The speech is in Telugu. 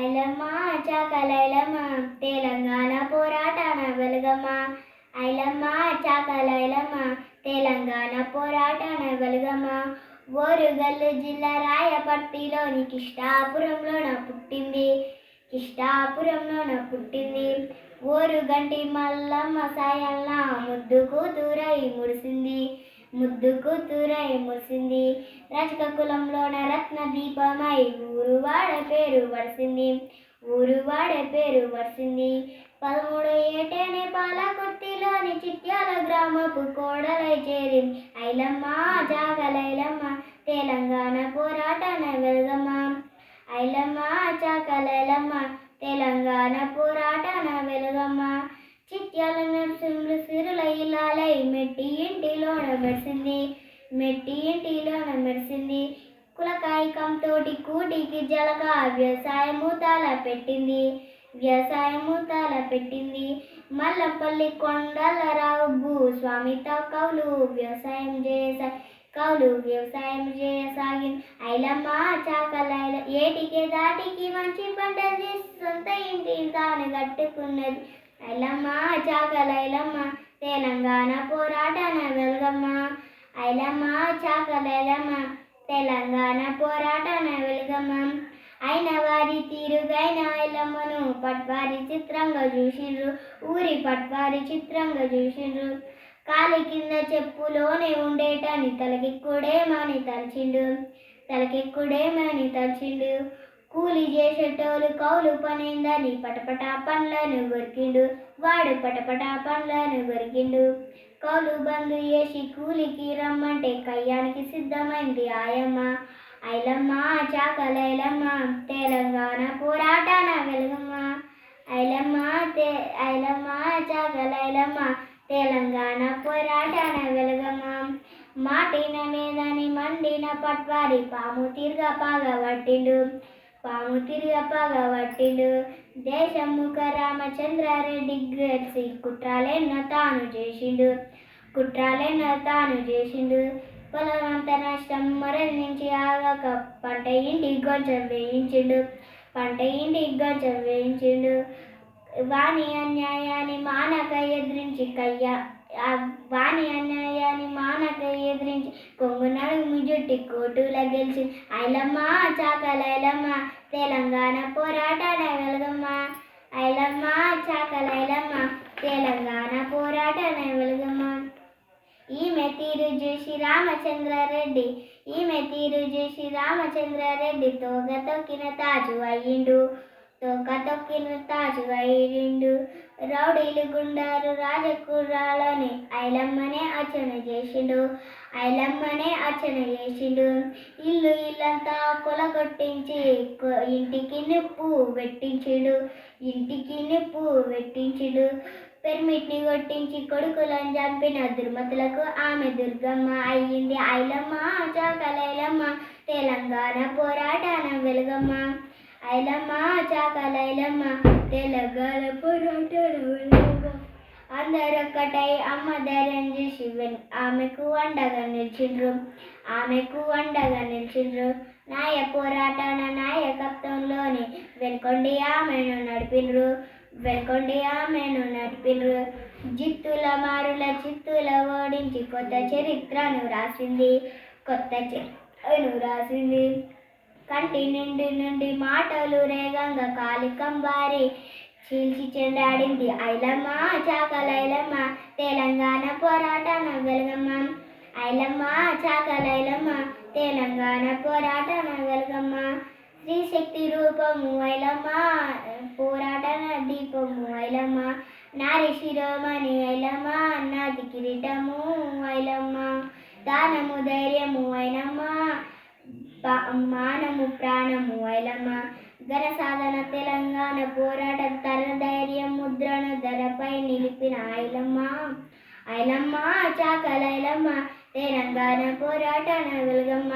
ఐలమ్మ చాకలైలమ్మ తెలంగాణ పోరాటాన వెలుగమ్మ. ఐలమ్మ చాకలైలమ్మ తెలంగాణ పోరాటాన వెలుగమ్మ. ఓరుగల్లు జిల్లా రాయపర్తిలోని కిష్టాపురంలోన పుట్టింది. కిష్టాపురంలోన పుట్టింది. ఓరుగంటి మల్లమ్మ సాయల్లా ముద్దు కూతురై మురిసింది ముద్దు కూతురై మురిసింది. రజక కులంలోన రత్న దీపమై ఊరు వాడ పేరు వరిసింది. ఊరు వాడ పేరు వరిసింది. పదమూడు ఏటేనే పాలకుర్తిలోని చిట్యాల గ్రామపు కోడలై చేరింది ఐలమ్మ జాగలైలమ్మ తెలంగాణ పోరాటన వెలుగమ్మ. ఐలమ్మ చాకలైలమ్మ తెలంగాణ పోరాటన వెలుగమ్మ. చిట్యాల నరసింహులు సిరుల మెట్టి ఇంటిలోన మెరిసింది మెట్టి ఇంటిలోన మెరిసింది. కులకాయకంతోటి కూటికి జలక వ్యవసాయము తాళ పెట్టింది వ్యవసాయము తాళ పెట్టింది. మల్లపల్లి కొండల రావు భూస్వామితో కౌలు వ్యవసాయం చేసా కౌలు వ్యవసాయం చేయసాగింది ఐలమ్మ చాకలైల ఏటికి దాటికి మంచి పంట సొంత ఇంటి తాను కట్టుకున్నది. ఐలమ్మ చాకలైలమ్మ తెలంగాణ పోరాటన వెలుగమ్మ. ఐలమ్మ చాకలైలమ్మ తెలంగాణ పోరాటన వెలుగమ్మ. అయిన వారి తీరుగైన ఐలమ్మను పట్వారి చిత్రంగా చూసిండ్రు ఊరి పట్వారి చిత్రంగా చూసిండ్రు కాలి కింద చెప్పులోనే ఉండేటని తలకెక్కుడేమని తలచిండు. తలకెక్కుడేమని తలచిండు. కూలి చేసేటోళ్ళు కౌలు పనిందని పటపట పండ్లను కొరికిండు వాడు పటపట పండ్లను కొరికిండు కౌలు బంధు చేసి కూలికి రమ్మంటే కయ్యానికి సిద్ధమైంది ఆయమ్మ. ఐలమ్మ చాకలైలమ్మ తెలంగాణ పోరాటాన వెలుగమ్మ. ఐలమ్మ తే ఐలమ్మ చాకలైలమ్మ తెలంగాణ పోరాటాన వెలుగమ్మ. మాటిన మీదని మండిన పట్వారి పాము తిరగ పట్టిండు. పాము తిరగ పట్టిండు. దేశముఖ రామచంద్రారెడ్డి గెలిచి కుట్రాలెన్నో తాను చేసిండు. కుట్రాలెన్నో తాను చేసిండు. పొలమంత నష్టం మరణించి ఆగక పంట ఇంటి కొంచెం వేయించిండు. పంట ఇంటి కొంచెం వేయించిండు. వాణి అన్యాయాన్ని మా కయ్యా ఆ వాణి అన్నయ్యని మానక ఎదిరించి కొంగునాడు నడుము జుట్టి కోటుల గెలిచి ఐలమ్మ చాకలైలమ్మ తెలంగాణ పోరాటాన వెలుగమ్మ ఐలమ్మ చాకలైలమ్మ తెలంగాణ పోరాటాన వెలుగమ్మ. ఈమె తీరు చూసి రామచంద్రారెడ్డి ఈమె తీరు చూసి రామచంద్రారెడ్డి తోక తొక్కిన తాజు అయ్యిండు తోక తొక్కిన తాజు అయ్యిండు. రౌడీలు గుండారు రాజకుర్రాలని ఐలమ్మనే అర్చన చేసిండు. ఐలమ్మనే అర్చన చేసిండు. ఇల్లు ఇల్లంతా కొలగొట్టించి కొట్టించి ఇంటికి నిప్పు పెట్టించిడు. ఇంటికి నిప్పు పెట్టించిడు. పెర్మిట్ని కొట్టించి కొడుకులను చంపిన దుర్మతులకు ఆమె దుర్గమ్మ అయ్యింది. ఐలమ్మ చాకలైలమ్మ తెలంగాణ పోరాటాన వెలుగమ్మ. ఐలమ్మ చాకలైలమ్మ తెలగల పోరాటాన అందరొక్కటై అమ్మ ధైర్యం చేసి ఆమెకు అండగా నిలిచిండ్రు. ఆమెకు అండగా నిలిచిండ్రు. నాయ పోరాటన నాయకత్వంలోని వెనుకొండి ఆమెను నడిపిండ్రు. వెనుకొండి ఆమెను నడిపిండ్రు. జిత్తుల మారుల చిత్తుల ఓడించి కొత్త చరిత్రను రాసింది. కొత్త చరిత్రను రాసింది. కంటి నిండి నుండి మాటలు రేగంగా కాలికంబారి చీల్చి చెండాడింది. ఐలమ్మ చాకలైలమ్మ తెలంగాణ పోరాటాన వెలుగమ్మ. ఐలమ్మ చాకలైలమ్మ తెలంగాణ పోరాటాన వెలుగమ్మ. శ్రీశక్తి రూపము ఐలమ్మ పోరాటన దీపము ఐలమ్మ. నారి శిరోమణి ఐలమ్మ నాది కిరీటము ఐలమ్మ. దానము ధైర్యము ఐలమ్మ. మానము ప్రాణము ఐలమ్మ ఘన సాధన తెలంగాణ పోరాట తన ధైర్యం ముద్రణ ధరపై నిలిపిన ఐలమ్మ ఐలమ్మ చాకలైలమ్మ తెలంగాణ పోరాట వెలుగమ్మ.